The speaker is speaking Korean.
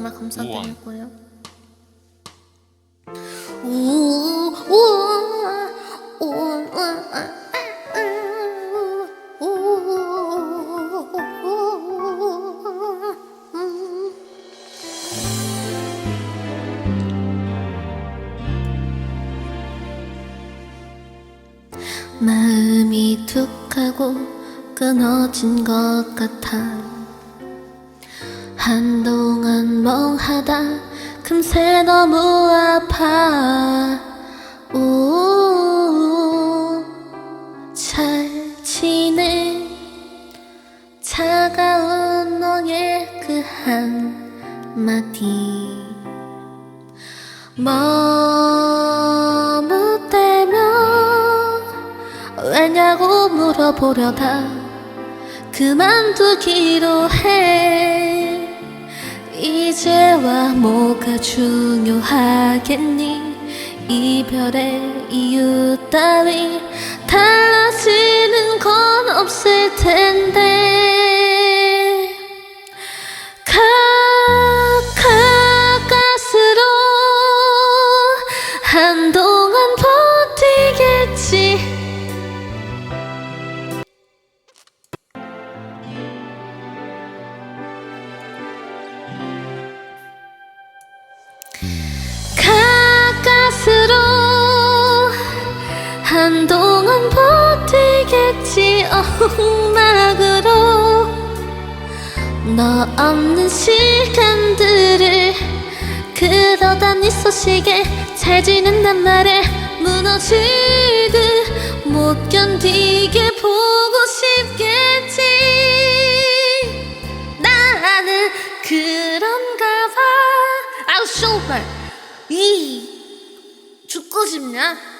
정말 감사드리고요. 마음이 툭 하고 끊어진 것 같아 한동안 멍하다 금세 너무 아파. 오, 잘 지내. 차가운 너의 그 한마디. 머무 때면 왜냐고 물어보려다 그만두기로 해 이제와 뭐가 중요하겠니? 이별의 이유 따위 달라지는 건 없을 텐데. 가, 가까스로 한동안 버티겠지 가까스로 한동안 버티겠지. 엉막으로 너 없는 시간들을 그러다 네 소식에 잘 지낸단 말에 무너지 쇼발 이 죽고 싶냐?